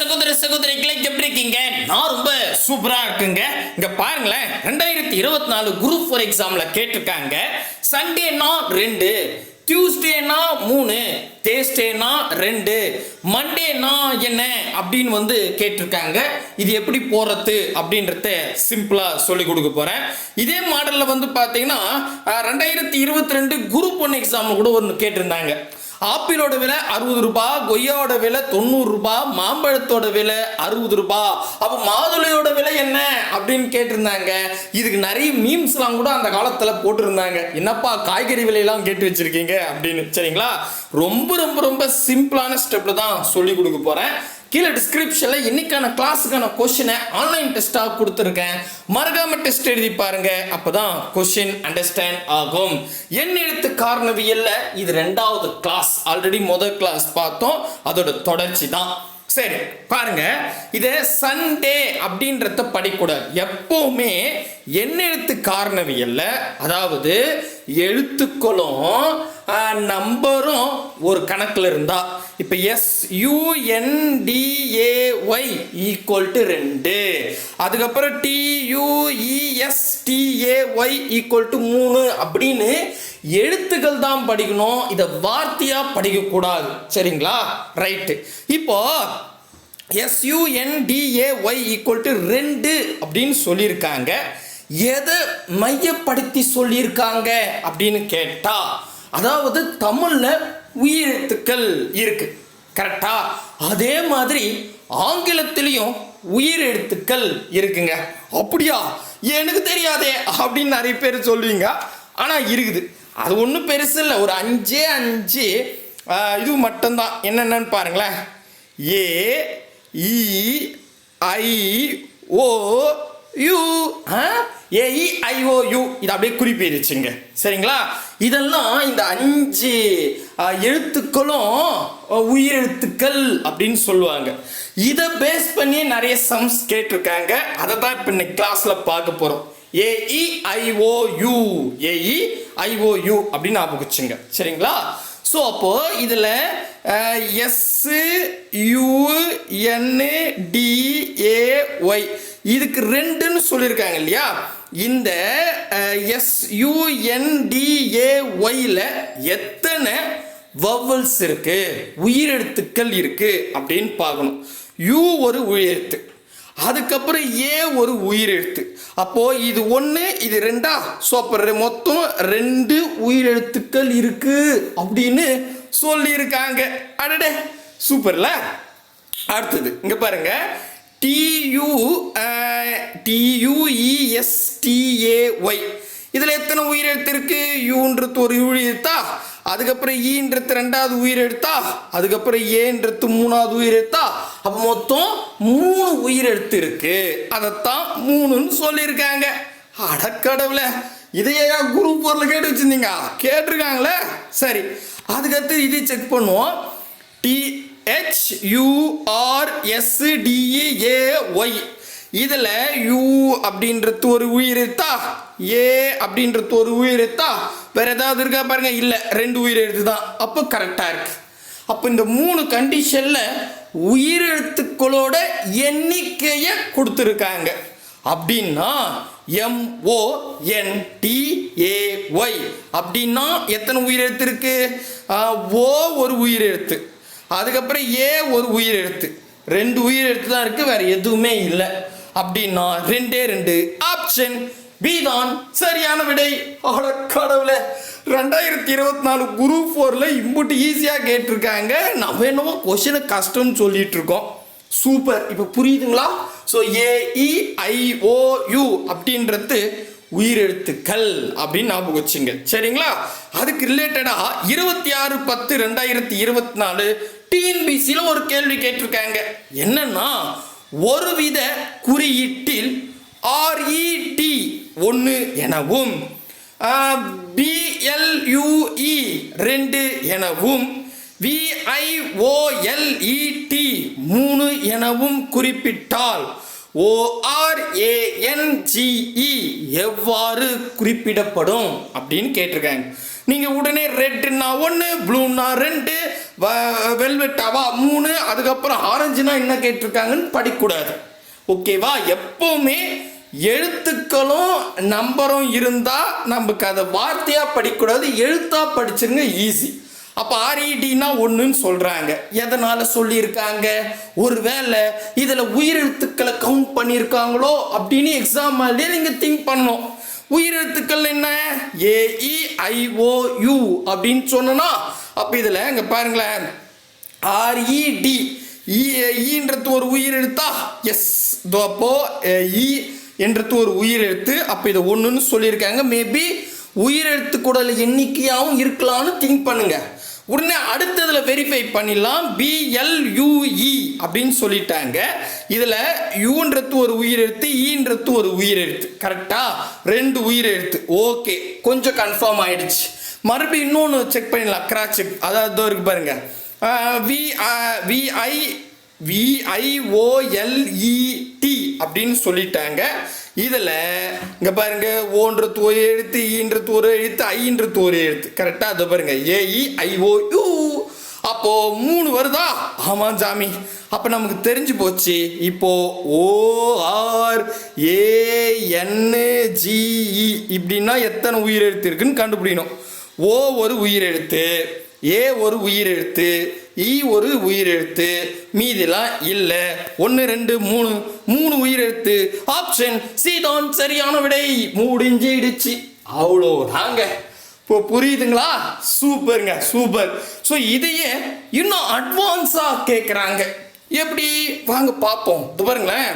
சகோதர சகோதரிகளை எப்படி இருக்கீங்க நான் ரொம்ப சூப்பரா இருக்குங்க. இங்க பாருங்களேன் ரெண்டாயிரத்தி இருபத்தி நாலு குரூப் ஃபோர் எக்ஸாம்ல கேட்டிருக்காங்க. சண்டேனா ரெண்டு டியூஸ்டேனா மூணு தேஸ்டேனா ரெண்டு மண்டேனா என்ன அப்படின்னு வந்து கேட்டிருக்காங்க. இது எப்படி போறது அப்படின்றத சிம்பிளா சொல்லி கொடுக்க போறேன். இதே மாடல்ல வந்து பாத்தீங்கன்னா ரெண்டாயிரத்தி இருபத்தி ரெண்டு குரூப் ஒன் எக்ஸாம் கூட ஒன்று கேட்டிருந்தாங்க. ஆப்பிளோட விலை அறுபது ரூபாய் கொய்யாவோட விலை தொண்ணூறு ரூபாய் மாம்பழத்தோட விலை அறுபது ரூபாய் அப்போ மாதுளையோட விலை என்ன அப்படின்னு கேட்டிருந்தாங்க. இதுக்கு நிறைய மீம்ஸ்லாம் கூட அந்த காலத்தில் போட்டிருந்தாங்க. என்னப்பா காய்கறி விலையெல்லாம் கேட்டு வச்சுருக்கீங்க அப்படின்னு. சரிங்களா? ரொம்ப ரொம்ப ரொம்ப சிம்பிளான ஸ்டெப்பில் தான் சொல்லி கொடுக்க போகிறேன் கீழே டிஸ்கிரிப்ஷனில் இன்னைக்கான கிளாஸுக்கான கொஷினை ஆன்லைன் டெஸ்ட்டாக கொடுத்துருக்கேன். மறக்காம டெஸ்ட் எழுதி பாருங்க. அப்பதான் கொஷின் அண்டர்ஸ்டாண்ட் ஆகும். என் எழுத்து காரணவியல்ல இது ரெண்டாவது கிளாஸ் ஆல்ரெடி முதல் கிளாஸ் பார்த்தோம். அதோட தொடர்ச்சி தான். சரி பாருங்க. இது சண்டே அப்படின்றத படிக்கூடாது எப்பவுமே என் எழுத்து காரணவியல்ல அதாவது எழுத்துக்களும் நம்பரும் ஒரு கணக்கில் இருந்தால் இப்போ எஸ் யூஎன்டிஏஒய் ஈக்குவல் டு ரெண்டு. அதுக்கப்புறம் டியூஇஎஸ்டிஏஒய் ஈக்குவல் டு மூணு அப்படின்னு எழுத்துக்கள் தான் படிக்கணும். இதை வார்த்தையாக படிக்கக்கூடாது. சரிங்களா? ரைட்டு இப்போ எஸ்யூஎன்டிஏஒய் ஈக்குவல் டு ரெண்டு அப்படின்னு சொல்லியிருக்காங்க. எதை மையப்படுத்தி சொல்லியிருக்காங்க அப்படின்னு கேட்டா அதாவது தமிழ்ல உயிரெழுத்துக்கள் இருக்கு. கரெக்டா அதே மாதிரி ஆங்கிலத்திலையும் உயிரெழுத்துக்கள் இருக்குங்க. அப்படியா? எனக்கு தெரியாதே அப்படின்னு நிறைய பேர் சொல்லுவீங்க. ஆனால் இருக்குது. அது ஒன்றும் பெருசு இல்லை. ஒரு அஞ்சே அஞ்சு இது மட்டும்தான். என்னென்னு பாருங்களேன். A E I O you AE இது அப்படியே குறிப்பிடுச்சுங்க. சரிங்களா? இதெல்லாம் இந்த அஞ்சு எழுத்துக்களும் உயிரெழுத்துக்கள் அப்படின்னு சொல்லுவாங்க. இதை பேஸ் பண்ணி நிறைய சம்ஸ் கேட்டிருக்காங்க. அதை தான் இப்போ இன்னைக்கு கிளாஸில் பார்க்க போகிறோம் ஏஇஐஓயு ஏஇஐஓயு அப்படின்னு ஞாபகம் சரிங்களா? ஸோ அப்போ இதில் எஸ் யூ என் டிஏஒய் இதுக்கு ரெண்டுன்னு சொல்லியிருக்காங்க இல்லையா? இந்த எஸ்யூஎன்டிஏஒயில் எத்தனை வவல்ஸ் இருக்கு? உயிரெழுத்துக்கள் இருக்கு அப்படின்னு பார்க்கணும். யூ ஒரு உயிரெழுத்து. அதுக்கப்புறம் ஏ ஒரு உயிரெழுத்து. அப்போ இது ஒன்று இது ரெண்டா? ஸோ அப்போ மொத்தம் ரெண்டு உயிரெழுத்துக்கள் இருக்கு அப்படின்னு சொல்லியிருக்காங்க. அடடே சூப்பர்ல. அடுத்தது இங்க பாருங்க. டியூ டியூஇஎஸ்டிஏஒய் இதில் எத்தனை உயிரெழுத்து இருக்குது யூன்றது ஒரு உயிரெழுத்தா? அதுக்கப்புறம் e ஈன்றது ரெண்டாவது உயிரெழுத்தா? அதுக்கப்புறம் ஏன்றது மூணாவது உயிரெழுத்தா? அப்போ மொத்தம் மூணு உயிரெழுத்து இருக்குது அதைத்தான் மூணுன்னு சொல்லியிருக்காங்க. அடக்கடவுல இதையே குரு பொருள் கேட்டு வச்சிருந்தீங்க? கேட்டிருக்காங்களே. சரி. அதுக்கடுத்து இது செக் பண்ணுவோம். டி யூஆர்எஸ்டிஏஒய் இதில் யூ அப்படின்றது ஒரு உயிர் இருக்கா ஏ அப்படின்றது ஒரு உயிர் இருக்கா வேறு ஏதாவது இருக்கா பாருங்கள் இல்லை ரெண்டு உயிர் எழுத்து தான் அப்போ கரெக்டாக இருக்குது அப்போ இந்த மூணு கண்டிஷனில் உயிரெழுத்துக்களோட எண்ணிக்கையை கொடுத்துருக்காங்க. அப்படின்னா எம்ஓஎன்டிஏஒய் அப்படின்னா எத்தனை உயிரெழுத்து இருக்குது ஓ ஒரு உயிரெழுத்து. அதுக்கப்புறம் ஏ ஒரு உயிர் எழுத்து. ரெண்டு உயிரெழுத்து தான் இருக்குது வேறு எதுவுமே இல்லை. அப்படின்னா ரெண்டே ரெண்டு. ஆப்ஷன் பி தான் சரியான விடை. அட கடவுளே. ரெண்டாயிரத்தி இருபத்தி நாலு குரூப் ஃபோரில் இம்புட்டு ஈஸியாக கேட்டிருக்காங்க. நம்ம என்னவோ கொஷினை கஷ்டம்னு சொல்லிட்டு இருக்கோம். சூப்பர் இப்போ புரியுதுங்களா? ஸோ ஏஇஐஓயு அப்படின்றது உயிரெழுத்துக்கள் அப்படின்னு ஞாபகம் வச்சுங்க. சரிங்களா? அதுக்கு ரிலேட்டடா இருபத்தி ஆறு பத்து ரெண்டாயிரத்தி இருபத்தி நாலு டிஎன்பிசியில் ஒரு கேள்வி கேட்டிருக்காங்க. என்னன்னா ஒருவித குறியீட்டில் ஆர்இடி ஒன்று எனவும் பிஎல்யூஇ ரெண்டு எனவும் விஐஓஎல்இடி மூணு எனவும் குறிப்பிட்டால் ஓஆர்ஏஎன்ஜிஇ எவ்வாறு குறிப்பிடப்படும் அப்படின்னு கேட்டிருக்காங்க நீங்கள் உடனே ரெட்டுன்னா ஒன்று ப்ளூனா ரெண்டு வெல்வெட்டாவா மூணு அதுக்கப்புறம் ஆரஞ்சுனா என்ன கேட்டிருக்காங்கன்னு படிக்கக்கூடாது. ஓகேவா எப்போவுமே எழுத்துக்களும் நம்பரும் இருந்தால் நமக்கு அதை வார்த்தையாக படிக்கக்கூடாது எழுத்தாக படிச்சிருங்க ஈஸி அப்போ ஆர்இடினா ஒன்றுன்னு சொல்கிறாங்க எதனால் சொல்லியிருக்காங்க? ஒருவேளை இதில் உயிரெழுத்துக்களை கவுண்ட் பண்ணியிருக்காங்களோ அப்படின்னு எக்ஸாம் மாதிரியே நீங்கள் திங்க் பண்ணணும். உயிரெழுத்துக்கள் என்ன? ஏஇ ஐஓயு அப்படின்னு சொன்னோன்னா அப்போ இதில் இங்கே பாருங்களேன். ஆர்இடி இன்றது ஒரு உயிர் எழுத்தா? எஸ் அப்போ இ என்றது ஒரு உயிர் எழுத்து. அப்போ இதை ஒன்றுன்னு சொல்லியிருக்காங்க. மேபி உயிரெழுத்து குடல் எண்ணிக்கையாகவும் இருக்கலாம்னு திங்க் பண்ணுங்கள் உடனே அடுத்ததில் வெரிஃபை பண்ணிடலாம். பிஎல்யூஇ அப்படின்னு சொல்லிட்டாங்க. இதில் யூன்றது ஒரு உயிரெழுத்து ஈன்றது ஒரு உயிரெழுத்து. கரெக்டாக ரெண்டு உயிரெழுத்து. ஓகே கொஞ்சம் கன்ஃபார்ம் ஆயிடுச்சு. மறுபடியும் இன்னொன்று செக் பண்ணிடலாம். கிராஸ் செக் அதாவது இருக்கு பாருங்க. வி விஐ விஐஓஎல்இடி அப்படின்னு சொல்லிட்டாங்க. இதில் இங்கே பாருங்க ஓன்ற ஒரு எழுத்து ஈன்ற ஒரு எழுத்து ஐன்ற ஒரு எழுத்து. கரெக்டாக அதை பாருங்க ஏஇ ஐஓயு அப்போ மூணு வருதா? ஆமாம் சாமி. அப்போ நமக்கு தெரிஞ்சு போச்சு. இப்போ ஓஆர் ஏஎன்ஜிஇ இப்படின்னா எத்தனை உயிரெழுத்து இருக்குன்னு கண்டுபிடிக்கணும். ஓ ஒரு உயிரெழுத்து. ஏ ஒரு உயிரெழுத்து இ ஒரு உயிரெழுத்து மீதிலாம் இல்லை. ஒன்று ரெண்டு மூணு மூணு உயிரெழுத்து. ஆப்ஷன் சி தான் சரியான விடை. முடிஞ்சிடுச்சு. அவ்வளோ தாங்க இப்போ புரியுதுங்களா? சூப்பருங்க சூப்பர். ஸோ இதையே இன்னும் அட்வான்ஸாக கேட்குறாங்க எப்படி? வாங்க பார்ப்போம். இது பாருங்களேன்.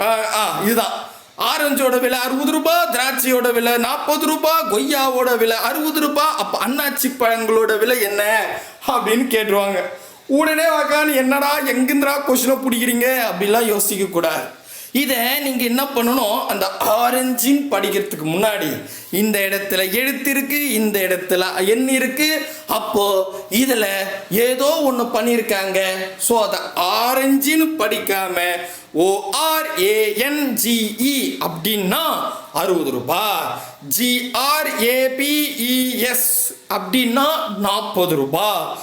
ஆ ஆ, இதுதான். ஆரஞ்சோட விலை அறுபது ரூபாய் திராட்சையோட விலை நாற்பது ரூபாய் கொய்யாவோட விலை அறுபது ரூபாய் அப்போ அன்னாச்சி பழங்களோட விலை என்ன அப்படின்னு கேட்டுருவாங்க. உடனே வாக்கான்னு என்னடா எங்கிருந்தா கொஷினை பிடிக்கிறீங்க? அப்படிலாம் யோசிக்கக்கூடாது. இதை நீங்கள் என்ன பண்ணணும்? அந்த ஆரஞ்சின் படிக்கிறதுக்கு முன்னாடி இந்த இடத்துல எழுத்து இருக்குது இந்த இடத்துல எண் இருக்கு. அப்போ இதில் ஏதோ ஒன்று பண்ணியிருக்காங்க ஸோ அதை ஆரஞ்சின்னு படிக்காம ஓஆர்ஏஎன்ஜிஇ அப்படின்னா அறுபது ரூபாய் ஜிஆர்ஏபிஇஎஸ் அப்படின்னா நாற்பது ரூபாய்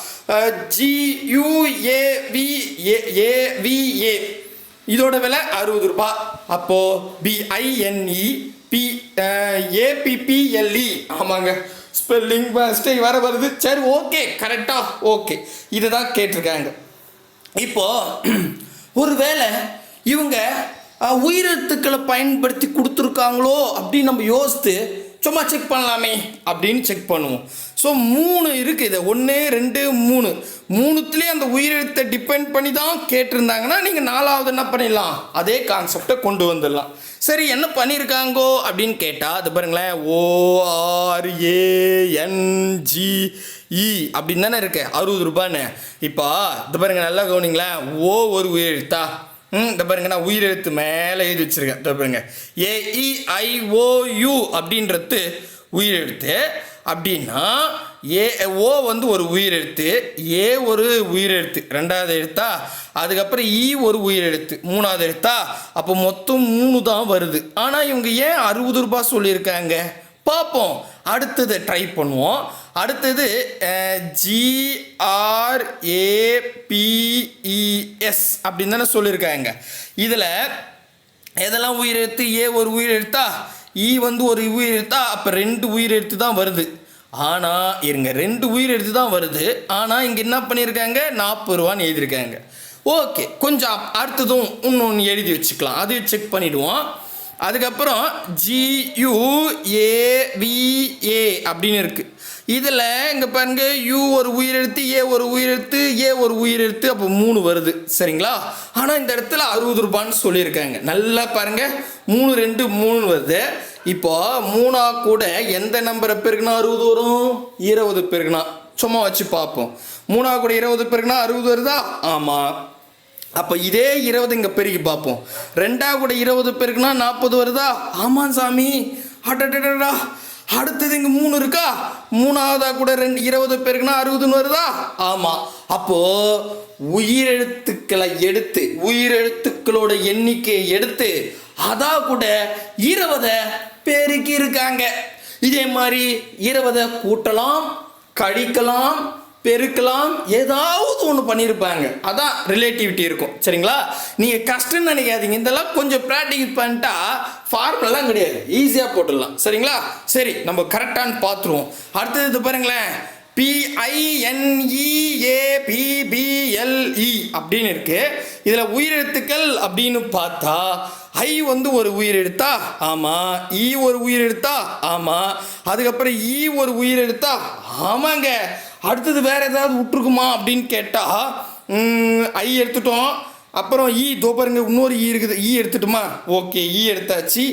ஜியூஏவிஏவிஏ இதோட விலை அறுபது ரூபாய் அப்போ பிஐஎன்இ பி ஏபிபிஎல்இ ஆமாங்க. ஸ்பெல்லிங் மிஸ்டேக் வேறு வருது. சரி ஓகே கரெக்டா ஓகே இதை தான் கேட்டிருக்காங்க. இப்போ ஒருவேளை இவங்க அஹ், உயிரெழுத்துக்களை பயன்படுத்தி கொடுத்துருக்காங்களோ அப்படின்னு நம்ம யோசித்து சும்மா செக் பண்ணலாமே அப்படின்னு செக் பண்ணுவோம். ஸோ மூணு இருக்குது இது. ஒன்று ரெண்டு மூணு. மூணுத்துலேயே அந்த உயிரெழுத்தை டிபெண்ட் பண்ணி தான் கேட்டிருந்தாங்கன்னா நீங்கள் நாலாவது என்ன பண்ணிடலாம்? அதே கான்செப்டை கொண்டு வந்துடலாம். சரி என்ன பண்ணியிருக்காங்கோ அப்படின்னு கேட்டால் அது பாருங்களேன். ஓஆர்ஏஎன்ஜி இ அப்படின்னு தானே இருக்கு. அறுபது ரூபான்னு. இப்போ இது பாருங்க நல்லா கவனிங்களேன். ஓ ஒரு உயிரெழுத்தா? ம் இந்த பாருங்க நான் உயிரெழுத்து மேலே எழுதி வச்சிருக்கேன். இந்த பாருங்க. ஏஇஐஓயு அப்படின்றது உயிரெழுத்து. அப்படின்னா ஏ ஓ வந்து ஒரு உயிரெழுத்து ஏ ஒரு உயிரெழுத்து. ரெண்டாவது எழுத்தா? அதுக்கப்புறம் இ ஒரு உயிரெழுத்து. மூணாவது எழுத்தா? அப்போ மொத்தம் மூணு தான் வருது. ஆனால் இவங்க ஏன் அறுபது ரூபாய் சொல்லியிருக்காங்க? பார்ப்போம். அடுத்தது ட்ரை பண்ணுவோம். அடுத்தது ஜிஆர்ஏபிஇஎஸ் அப்படின்னு தானே சொல்லியிருக்காங்க. இதில் எதெல்லாம் உயிரெழுத்து ஏ ஒரு உயிரெழுத்தா இ e வந்து ஒரு உயிரெழுத்தா அப்போ ரெண்டு உயிரெழுத்து தான் வருது. ஆனால் இருங்க ரெண்டு உயிரெழுத்து தான் வருது. ஆனால் இங்கே என்ன பண்ணியிருக்காங்க? நாற்பது ரூபான்னு எழுதியிருக்காங்க. ஓகே கொஞ்சம் அடுத்ததும் இன்னொன்று எழுதி வச்சுக்கலாம். அதையும் செக் பண்ணிவிடுவோம் அதுக்கப்புறம் ஜியுஏவிஏ அப்படின்னு இருக்குது இதில் இங்கே பாருங்க யூ ஒரு உயிரெழுத்து ஏ ஒரு உயிரெழுத்து ஏ ஒரு உயிரெழுத்து அப்போ மூணு வருது. சரிங்களா? ஆனால் இந்த இடத்துல அறுபது ரூபான்னு சொல்லியிருக்காங்க. நல்லா பாருங்க மூணு ரெண்டு மூணு வருது. இப்போ மூணா கூட எந்த நம்பரை பெருக்குனா அறுபது வரும்? இருபது பெருக்குனா. சும்மா வச்சு பார்ப்போம். மூணா கூட இருபது பெருக்குனா அறுபது வருதா? ஆமாம் அப்போ இதே இருபது இங்கே பெருகி பார்ப்போம். ரெண்டாக கூட இருபது பெருக்குனா நாற்பது வருதா? ஆமாம் சாமி. அடடடா அடுத்தது இங்கே மூணு இருக்கா? மூணாவதா கூட ரெண்டு இருபது பேருக்குனா அறுபதுன்னு வருதா? ஆமாம் அப்போது உயிரெழுத்துக்களை எடுத்து உயிரெழுத்துக்களோட எண்ணிக்கையை எடுத்து அதா கூட இருபதை பெருக்கி இருக்காங்க இதே மாதிரி இருபதை கூட்டலாம் கழிக்கலாம் பெருக்கலாம் ஏதாவது ஒன்று பண்ணியிருப்பாங்க அதான் ரிலேட்டிவிட்டி இருக்கும். சரிங்களா? நீங்கள் கஷ்டம்னு நினைக்காதீங்க. இதெல்லாம் கொஞ்சம் ப்ராக்டிஸ் பண்ணிட்டா ஃபார்முலாம் கிடையாது. ஈஸியாக போட்டுடலாம். சரிங்களா? சரி நம்ம கரெக்டானு பார்த்துருவோம். அடுத்தது பாருங்களேன். பிஐஎன்இஏபிபிஎல்இ அப்படின்னு இருக்கு. இதில் உயிரெழுத்துக்கள் அப்படின்னு பார்த்தா ஐ வந்து ஒரு உயிரெழுத்தா? ஆமாம் இ e ஒரு உயிரெழுத்தா? ஆமாம் அதுக்கப்புறம் இ ஒரு உயிரெழுத்தா? ஆமாங்க. அடுத்தது வேற ஏதாவது விட்டுருக்குமா அப்படின்னு கேட்டால் ஐ எடுத்துட்டோம். அப்புறம் e, ஈ தோ பாருங்க இன்னொரு ஈ இருக்குது. ஈ எடுத்துட்டுமா? ஓகே ஈ எடுத்தாச்சு.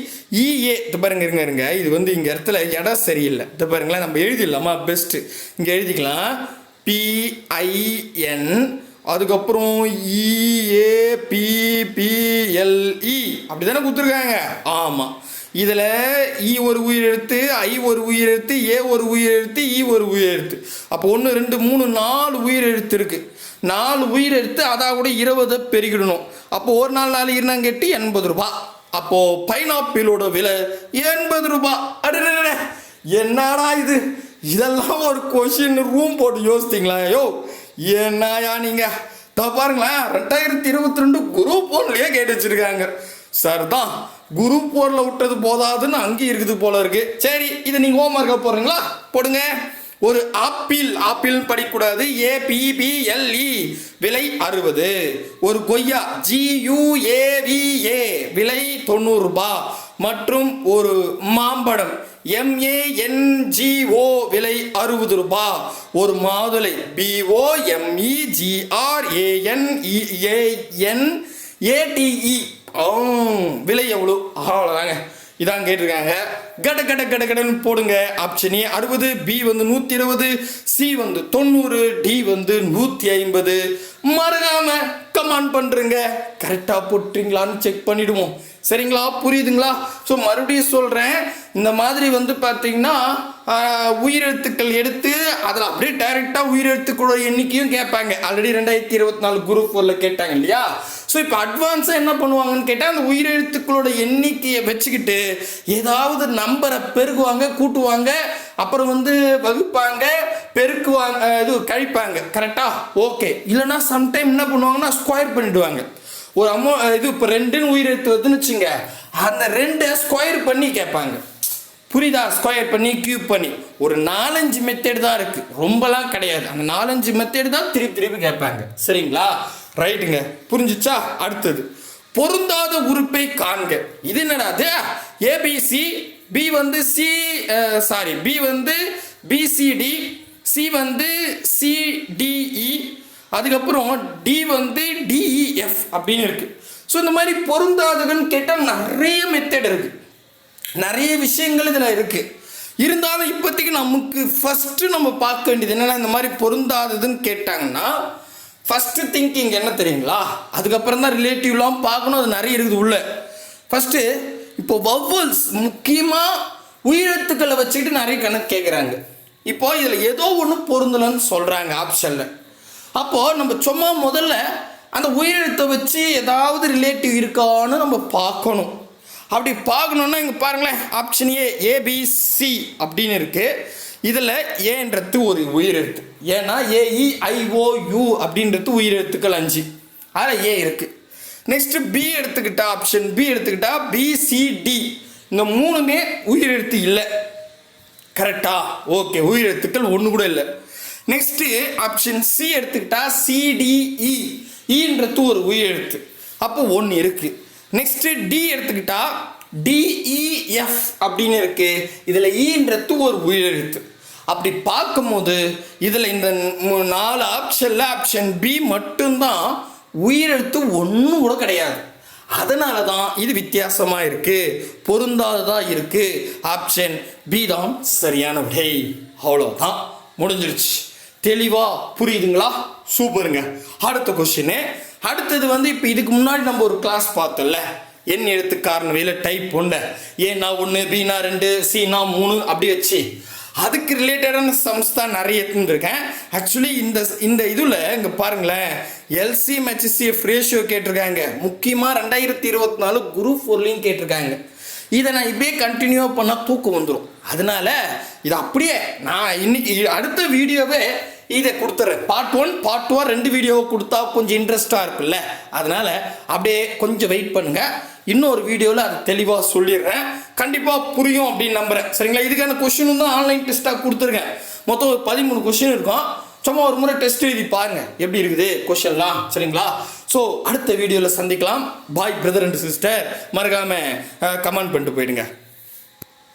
ஈ ஏ இது பாருங்க இருங்க இருங்க. இது வந்து இங்கே இடத்துல இடம் சரியில்லை. இது பாருங்களேன் நம்ம எழுதிடலாமா? பெஸ்ட்டு இங்கே எழுதிக்கலாம். பிஐஎன் அதுக்கப்புறம் இஏபிபிஎல்இ அப்படி தானே கொடுத்துருக்காங்க? ஆமாம் இதில் இ e ஒரு உயிரெழுத்து ஐ ஒரு உயிரெழுத்து ஏ ஒரு உயிரெழுத்து இ e ஒரு உயிரெழுத்து அப்போ ஒன்று ரெண்டு மூணு நாலு உயிரெழுத்து இருக்குது நாலு உயிரெழுத்து அதாக கூட இருபதை பெருகிடணும். அப்போ ஒரு நாள் நாலு இருந்தாங்கெட்டு எண்பது ரூபா. அப்போது பைனாப்பிளோட விலை எண்பது ரூபா. அடு என்னடா இது? இதெல்லாம் ஒரு கொஷின் ரூம் போட்டு யோசித்தீங்களா? யோ என்னயா நீங்கள் தா பாருங்களேன் ரெண்டாயிரத்தி இருபத்தி ரெண்டு குரூப் ஒன்லயே கேட்டு வச்சுருக்காங்க. சார் தான் குரு போரில் விட்டது போதாதுன்னு அங்கேயும் இருக்குது போல இருக்கு. சரி இதை நீங்கள் ஹோம்ஒர்க்காக போடுறீங்களா? போடுங்க. ஒரு ஆப்பிள் ஆப்பிள் படிக்கக்கூடாது. ஏபிபிஎல்இ e. விலை அறுபது. ஒரு கொய்யா ஜியூஏவிஏ விலை தொண்ணூறு ரூபாய் மற்றும் ஒரு மாம்பழம் எம்ஏஎன்ஜிஓ விலை அறுபது ரூபாய் ஒரு மாதுளை பிஓ எம்இ ஜிஆர் ஏடிஇ விலை எவ்வளோ அவ்வளோதாங்க இதான் கேட்டிருக்காங்க. கட கட கட கடன்னு போடுங்க. ஆப்ஷன் ஏ அறுபது பி வந்து நூற்றி இருபது சி வந்து தொண்ணூறு டி வந்து நூற்றி ஐம்பது மறக்காம கமெண்ட் பண்ணுறங்க கரெக்டாக போட்டுறீங்களான்னு செக் பண்ணிவிடுவோம் சரிங்களா? புரியுதுங்களா? ஸோ மறுபடியும் சொல்கிறேன் இந்த மாதிரி வந்து பார்த்தீங்கன்னா உயிரெழுத்துக்கள் எடுத்து அதில் அப்படியே டைரெக்டாக உயிரெழுத்துக்களோட எண்ணிக்கையும் கேட்பாங்க. ஆல்ரெடி ரெண்டாயிரத்தி இருபத்தி நாலு குரூப் ஒன்ல கேட்டாங்க இல்லையா? ஸோ இப்போ அட்வான்ஸாக என்ன பண்ணுவாங்கன்னு கேட்டால் அந்த உயிரெழுத்துக்களோட எண்ணிக்கையை வச்சுக்கிட்டு ஏதாவது நம்பரை பெருகுவாங்க கூட்டுவாங்க அப்புறம் வந்து வகுப்பாங்க பெருக்குவாங்க இது கழிப்பாங்க. கரெக்டாக ஓகே இல்லைன்னா சம்டைம் என்ன பண்ணுவாங்கன்னா ஸ்கொயர் பண்ணிடுவாங்க. ஒரு அமௌ இது இப்போ ரெண்டுன்னு உயிரெழுத்து வருதுன்னு வச்சுங்க அந்த ரெண்டை ஸ்கொயர் பண்ணி கேட்பாங்க. புரியுதா? ஸ்கொயர் பண்ணி கியூப் பண்ணி. ஒரு நாலஞ்சு மெத்தேடு தான் இருக்கு. ரொம்பலாம் கிடையாது. அந்த நாலஞ்சு மெத்தேடு தான் திருப்பி திருப்பி கேட்பாங்க. சரிங்களா? ரைட்டுங்க. புரிஞ்சுச்சா? அடுத்தது. பொருந்தாத உறுப்பை காண்க. இது என்னடாது ஏபிசி பி வந்து சி சாரி பி வந்து பிசிடி சி வந்து சிடிஇ e. அதுக்கப்புறம் டி வந்து டிஇஎஃப் e, அப்படின்னு இருக்கு. ஸோ இந்த மாதிரி பொருந்தாததுன்னு கேட்டால் நிறைய மெத்தேட் இருக்குது நிறைய விஷயங்கள் இதில் இருக்குது இருந்தாலும் இப்போதைக்கு நமக்கு ஃபஸ்ட்டு நம்ம பார்க்க வேண்டியது என்னென்னா இந்த மாதிரி பொருந்தாததுன்னு கேட்டாங்கன்னா ஃபஸ்ட்டு திங்கிங் என்ன தெரியுங்களா? அதுக்கப்புறம் தான் ரிலேட்டிவ்லாம் பார்க்கணும் அது நிறைய இருக்குது உள்ள. ஃபஸ்ட்டு இப்போ வவ்வல்ஸ் முக்கியமாக உயிரத்துக்களை வச்சுக்கிட்டு நிறைய கணக்கு கேட்குறாங்க இப்போ இதில் ஏதோ ஒன்று பொருந்தலன்னு சொல்கிறாங்க ஆப்ஷனில் அப்போது நம்ம சும்மா முதல்ல அந்த உயிரெழுத்தை வச்சு ஏதாவது ரிலேட்டிவ் இருக்கான்னு நம்ம பார்க்கணும். அப்படி பார்க்கணுன்னா இங்கே பாருங்களேன் ஆப்ஷன் ஏ ஏபிசி அப்படின்னு இருக்குது இதில் ஏன்றது ஒரு உயிரெழுத்து. ஏன்னா ஏஇஐஓயு e, அப்படின்றது உயிரெழுத்துக்கள் அஞ்சு. அதில் ஏ இருக்குது நெக்ஸ்ட்டு பி எடுத்துக்கிட்டா ஆப்ஷன் பி எடுத்துக்கிட்டா பிசிடி இந்த மூணுமே உயிரெழுத்து இல்லை. கரெக்டா ஓகே உயிரெழுத்துக்கள் ஒன்று கூட இல்லை. நெக்ஸ்ட்டு ஆப்ஷன் சி எடுத்துக்கிட்டா சிடிஇ ஈன்றது e. e ஒரு உயிரெழுத்து. அப்போ ஒன்று இருக்குது நெக்ஸ்ட்டு டி எடுத்துக்கிட்டா டிஇஎஃப் அப்படின்னு இருக்கு. இதில் ஈன்றது e ஒரு உயிரெழுத்து அப்படி பார்க்கும்போது இதில் இந்த நாலு ஆப்ஷனில் ஆப்ஷன் பி மட்டும்தான் உயிரெழுத்து ஒன்றும் கூட கிடையாது. அதனால தான் இது வித்தியாசமாக இருக்கு. பொருந்தாததாக இருக்கு. ஆப்ஷன் பி தான் சரியான விடை. அவ்வளோதான் முடிஞ்சிருச்சு. தெளிவாக புரியுதுங்களா? சூப்பருங்க. அடுத்த கொஸ்டின்னு அடுத்தது வந்து இப்போ இதுக்கு முன்னாடி நம்ம ஒரு கிளாஸ் பார்த்தோம்ல. என் எழுத்து காரணவியில் டைப் ஒன்று ஏன்னா ஒன்று பீனா ரெண்டு சீனா மூணு அப்படி வச்சு. அதுக்கு ரிலேட்டடான சம்ஸ் தான் நிறைய எடுத்துருக்கேன் ஆக்சுவலி இந்த இந்த இதில் இங்கே பாருங்களேன். எல்சி ஹெச்சிஎஃப் ரேஷியோ கேட்டிருக்காங்க. முக்கியமாக ரெண்டாயிரத்தி இருபத்தி நாலு குரூப் ஃபோர்லையும் கேட்டிருக்காங்க. இதை நான் இப்படியே கண்டினியூவாக பண்ணால் தூக்கம் வந்துடும் அதனால இது அப்படியே நான் இன்னைக்கு அடுத்த வீடியோவே இதை கொடுத்துறேன். பார்ட் ஒன் பார்ட் டூ ரெண்டு வீடியோ கொடுத்தா கொஞ்சம் இன்ட்ரெஸ்டாக இருக்குல்ல அதனால் அப்படியே கொஞ்சம் வெயிட் பண்ணுங்கள் இன்னொரு வீடியோவில் அது தெளிவாக சொல்லிடுறேன். கண்டிப்பாக புரியும் அப்படின்னு நம்புகிறேன் சரிங்களா? இதுக்கான கொஷினும் தான் ஆன்லைன் டெஸ்ட்டாக கொடுத்துருக்கேன். மொத்தம் ஒரு பதிமூணு கொஷின் இருக்கும். சும்மா ஒரு முறை டெஸ்ட் எழுதி பாருங்கள் எப்படி இருக்குது கொஷன்லாம் சரிங்களா? ஸோ அடுத்த வீடியோவில் சந்திக்கலாம். பாய் பிரதர் அண்ட் சிஸ்டர் மறக்காமல் கமெண்ட் பண்ணிட்டு போயிடுங்க.